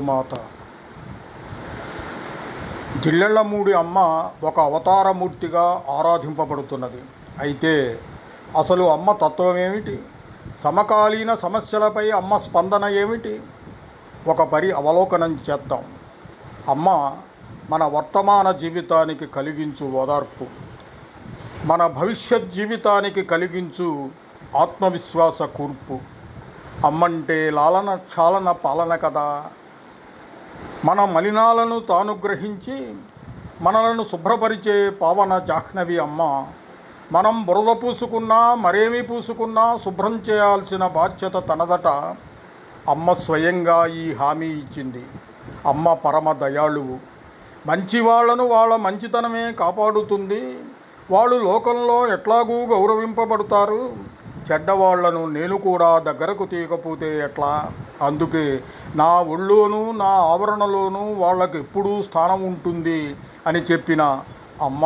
మాత జిల్లెళ్ళమూడి అమ్మ ఒక అవతారమూర్తిగా ఆరాధింపబడుతున్నది. అయితే అసలు అమ్మ తత్వం ఏమిటి? సమకాలీన సమస్యలపై అమ్మ స్పందన ఏమిటి? ఒక పరి అవలోకనం చేద్దాం. అమ్మ మన వర్తమాన జీవితానికి కలిగించు ఓదార్పు. మన భవిష్యత్ జీవితానికి కలిగించు ఆత్మవిశ్వాస కూర్పు. అమ్మంటే లాలన చాలన పాలన కదా. మన మలినాలను తాను గ్రహించి మనలను శుభ్రపరిచే పావన జాహ్నవి అమ్మ. మనం బురద పూసుకున్నా మరేమి పూసుకున్నా శుభ్రం చేయాల్సిన బాధ్యత తనదట. అమ్మ స్వయంగా ఈ హామీ ఇచ్చింది. అమ్మ పరమ దయాళువు. మంచి వాళ్ళను వాళ్ళ మంచితనమే కాపాడుతుంది. వాళ్ళు లోకంలో ఎట్లాగూ గౌరవింపబడతారు. చెడ్డవాళ్ళను నేను కూడా దగ్గరకు తీయకపోతే ఎట్లా? అందుకే నా ఒళ్ళోనూ నా ఆవరణలోనూ వాళ్ళకి ఎప్పుడూ స్థానం ఉంటుంది అని చెప్పిన అమ్మ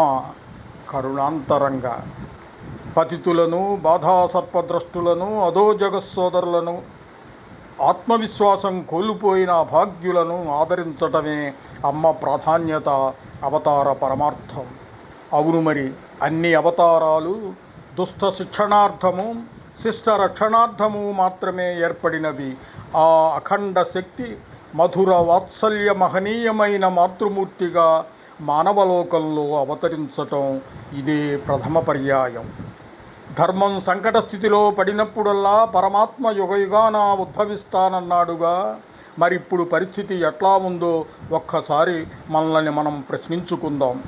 కరుణాంతరంగా. పతితులను బాధాసర్పద్రష్టులను అదో జగత్సోదరులను ఆత్మవిశ్వాసం కోల్పోయిన అభాగ్యులను ఆదరించటమే అమ్మ ప్రాధాన్యత అవతార పరమార్థం. అవును మరి అన్ని అవతారాలు దుష్ట శిక్షణార్థము శిష్ట రక్షణార్థము మాత్రమే ఏర్పడినవి. ఆ అఖండ శక్తి మధుర వాత్సల్య మహనీయమైన మాతృమూర్తిగా మానవలోకంలో అవతరించటం ఇదే ప్రథమ పర్యాయం. ధర్మం సంకట స్థితిలో పడినప్పుడల్లా పరమాత్మ యుగయుగాన ఉద్భవిస్తానన్నాడుగా. మరిప్పుడు పరిస్థితి ఎట్లా ఉందో ఒక్కసారి మనల్ని మనం ప్రశ్నించుకుందాం.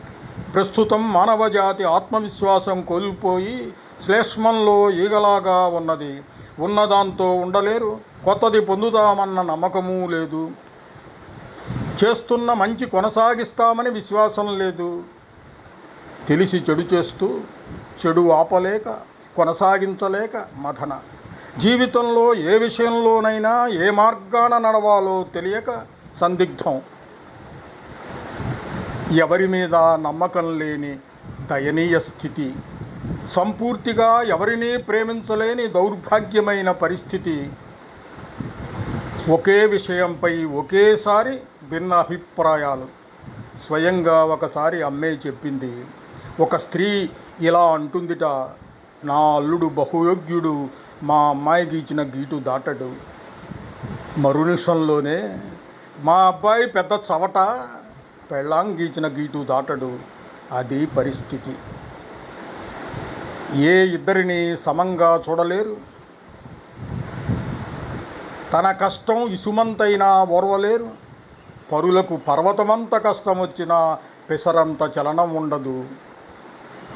ప్రస్తుతం మానవజాతి ఆత్మవిశ్వాసం కోల్పోయి శ్లేష్మంలో ఈగలాగా ఉన్నది. ఉన్నదాంతో ఉండలేరు. కొత్తది పొందుతామన్న నమ్మకము లేదు. చేస్తున్న మంచి కొనసాగిస్తామని విశ్వాసం లేదు. తెలిసి చెడు చేస్తూ చెడు ఆపలేక కొనసాగించలేక మథన. జీవితంలో ఏ విషయంలోనైనా ఏ మార్గాన నడవాలో తెలియక సందిగ్ధం. ఎవరి మీద నమ్మకం లేని దయనీయ స్థితి. సంపూర్తిగా ఎవరినీ ప్రేమించలేని దౌర్భాగ్యమైన పరిస్థితి. ఒకే విషయంపై ఒకేసారి భిన్న అభిప్రాయాలు. స్వయంగా ఒకసారి అమ్మే చెప్పింది ఒక స్త్రీ ఇలా అంటుందిట నా అల్లుడు బహుయోగ్యుడు మా అమ్మాయి గీచిన గీటు దాటడు. మరునిషంలోనే మా అబ్బాయి పెద్ద చవట పెళ్ళాం గీచిన గీటు దాటడు అది పరిస్థితి. ఏ ఇద్దరిని సమంగా చూడలేరు. తన కష్టం ఇసుమంతైనా ఓర్వలేరు. పరులకు పర్వతమంత కష్టం వచ్చినా పెసరంత చలనం ఉండదు.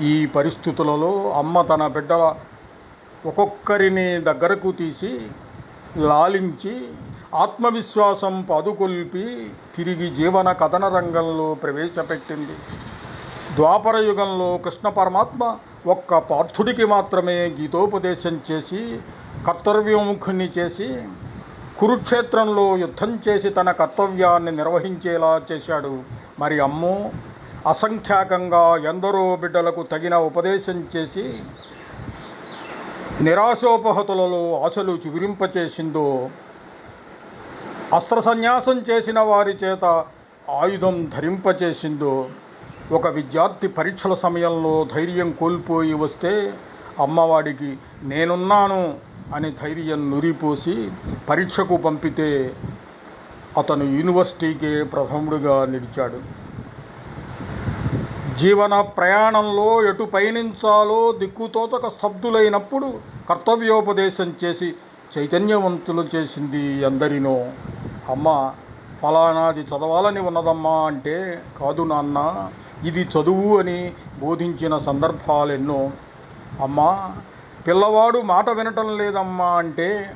ఈ పరిస్థితులలో అమ్మ తన బిడ్డల ఒక్కొక్కరిని దగ్గరకు తీసి లాలించి ఆత్మవిశ్వాసం పాదుకొల్పి తిరిగి జీవన కథన రంగంలో ప్రవేశపెట్టింది. ద్వాపర యుగంలో కృష్ణ పరమాత్మ ఒక్క పార్థుడికి మాత్రమే గీతోపదేశం చేసి కర్తవ్యోముఖుని చేసి కురుక్షేత్రంలో యుద్ధం చేసి తన కర్తవ్యాన్ని నిర్వహించేలా చేశాడు. మరి అమ్మో! అసంఖ్యాకంగా ఎందరో బిడ్డలకు తగిన ఉపదేశం చేసి నిరాశోపహతులలో ఆశలు చిగురింపచేసిందో అస్త్ర సన్యాసం చేసిన వారి చేత ఆయుధం ధరింపచేసిందో ఒక విద్యార్థి పరీక్షల సమయంలో ధైర్యం కోల్పోయి వస్తే అమ్మవాడికి నేనున్నాను అని ధైర్యం నురిపోసి పరీక్షకు పంపితే అతను యూనివర్సిటీకే ప్రథముడిగా నిలిచాడు. జీవన ప్రయాణంలో ఎటు పయనించాలో దిక్కుతోతక స్తబ్దులైనప్పుడు కర్తవ్యోపదేశం చేసి చైతన్యవంతులు చేసింది ఎందరినో అమ్మ ఫలానాది చదవాలని ఉన్నదమ్మా అంటే కాదు నాన్న ఇది చదువు అని బోధించిన సందర్భాలెన్నో. అమ్మా పిల్లవాడు మాట వినటం లేదమ్మా అంటే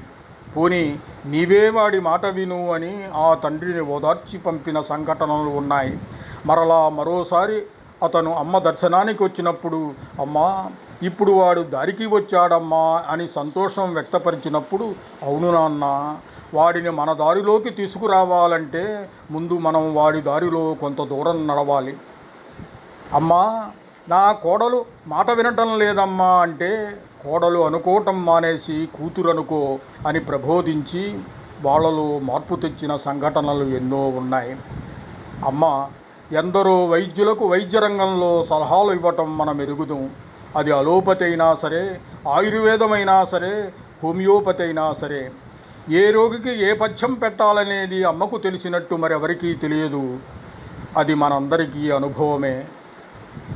పోని నీవే వాడి మాట విను అని ఆ తండ్రిని ఓదార్చి పంపిన సంఘటనలు ఉన్నాయి. మరలా మరోసారి అతను అమ్మ దర్శనానికి వచ్చినప్పుడు అమ్మా ఇప్పుడు వాడు దారికి వచ్చాడమ్మా అని సంతోషం వ్యక్తపరిచినప్పుడు అవును నాన్న వాడిని మన దారిలోకి తీసుకురావాలంటే ముందు మనం వాడి దారిలో కొంత దూరం నడవాలి. అమ్మా నా కోడలు మాట వినటం లేదమ్మా అంటే కోడలు అనుకోవటం మానేసి కూతురు అనుకో అని ప్రబోధించి వాళ్ళలో మార్పు తెచ్చిన సంఘటనలు ఎన్నో ఉన్నాయి. అమ్మ ఎందరో వైద్యులకు వైద్య రంగంలో సలహాలు ఇవ్వటం మనం ఎరుగుదాం. అది అలోపతి అయినా సరే ఆయుర్వేదమైనా సరే హోమియోపతి అయినా సరే. ఏ రోగికి ఏ పథ్యం పెట్టాలనేది అమ్మకు తెలిసినట్టు మరెవరికీ తెలియదు. అది మనందరికీ అనుభవమే.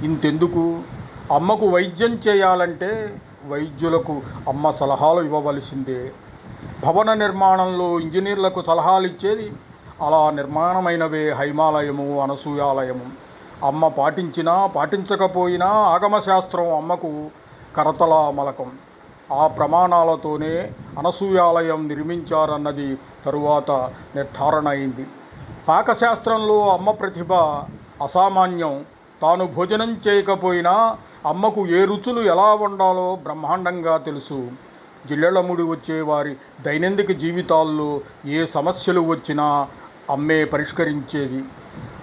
ఇంతెందుకు? అమ్మకు వైద్యం చేయాలంటే వైద్యులకు అమ్మ సలహాలు ఇవ్వవలసిందే. భవన నిర్మాణంలో ఇంజనీర్లకు సలహాలు ఇచ్చేది అలా నిర్మాణమైనవే హైమాలయము అనసూయాలయము. అమ్మ పాటించినా పాటించకపోయినా ఆగమశాస్త్రం అమ్మకు కరతలా మలకం ఆ ప్రమాణాలతోనే అనసూయాలయం నిర్మించారన్నది తరువాత నిర్ధారణ అయింది. పాకశాస్త్రంలో అమ్మ ప్రతిభ అసామాన్యం. తాను భోజనం చేయకపోయినా అమ్మకు ఏ రుచులు ఎలా వండాలో బ్రహ్మాండంగా తెలుసు. జిల్లెళ్ళముడి వచ్చే వారి దైనందిక జీవితాల్లో ఏ సమస్యలు వచ్చినా అమ్మే పరిష్కరించేది.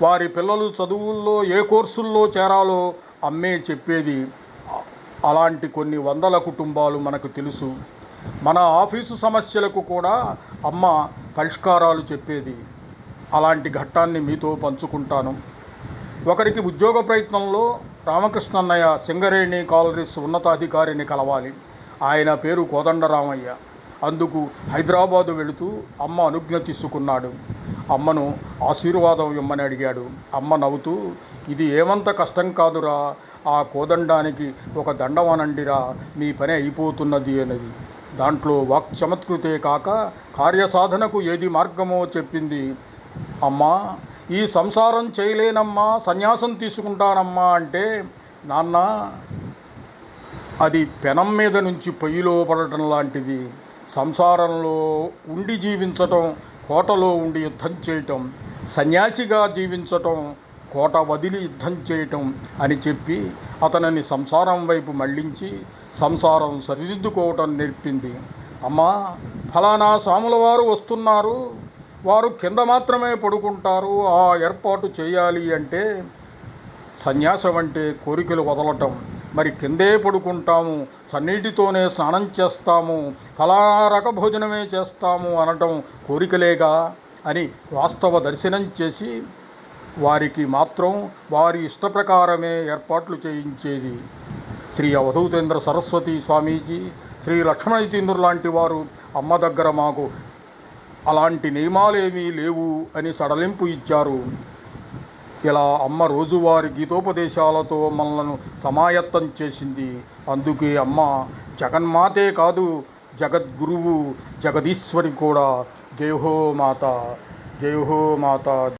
వారి పిల్లలు చదువుల్లో ఏ కోర్సుల్లో చేరాలో అమ్మే చెప్పేది. అలాంటి కొన్ని వందల కుటుంబాలు మనకు తెలుసు. మన ఆఫీసు సమస్యలకు కూడా అమ్మ పరిష్కారాలు చెప్పేది. అలాంటి ఘట్టాన్ని మీతో పంచుకుంటాను. ఒకరికి ఉద్యోగ ప్రయత్నంలో రామకృష్ణన్నయ్య సింగరేణి కాలరీస్ ఉన్నతాధికారిని కలవాలి. ఆయన పేరు కోదండరామయ్య. అందుకు హైదరాబాదు వెళుతూ అమ్మ అనుజ్ఞ తీసుకున్నాడు. అమ్మను ఆశీర్వాదం ఇమ్మని అడిగాడు. అమ్మ నవ్వుతూ ఇది ఏమంత కష్టం కాదురా. ఆ కోదండానికి ఒక దండమనండిరా మీ పని అయిపోతున్నది అనేది. దాంట్లో వాక్ చమత్కృతే కాక కార్యసాధనకు ఏది మార్గమో చెప్పింది. అమ్మా ఈ సంసారం చేయలేనమ్మా సన్యాసం తీసుకుంటానమ్మా అంటే నాన్న అది పెనం మీద నుంచి పొయ్యిలో పడటం లాంటిది. సంసారంలో ఉండి జీవించటం కోటలో ఉండి యుద్ధం చేయటం సన్యాసిగా జీవించటం కోట వదిలి యుద్ధం చేయటం అని చెప్పి అతనిని సంసారం వైపు మళ్ళించి సంసారం సరిదిద్దుకోవటం నేర్పింది. అమ్మా ఫలానా సాముల వారు వస్తున్నారు. వారు కింద మాత్రమే పడుకుంటారు. ఆ ఏర్పాటు చేయాలి అంటే సన్యాసం అంటే కోరికలు వదలటం. మరి కిందే పడుకుంటాము. చన్నీటితోనే స్నానం చేస్తాము. ఫలానా రక భోజనమే చేస్తాము అనటం కోరికలేగా అని వాస్తవ దర్శనం చేసి వారికి మాత్రం వారి ఇష్ట ప్రకారమే ఏర్పాట్లు చేయించేది. శ్రీ అవధూతేంద్ర సరస్వతి స్వామీజీ శ్రీ లక్ష్మణయతీంద్రులు లాంటి వారు అమ్మ దగ్గర మాకు అలాంటి నియమాలేమీ లేవు అని సడలింపు ఇచ్చారు. ఇలా అమ్మ రోజువారి గీతోపదేశాలతో మనలను సమాయత్తం చేసింది. అందుకే అమ్మ జగన్మాతే కాదు జగద్గురువు జగదీశ్వరి కూడా. జయహో మాత జయహో మాత.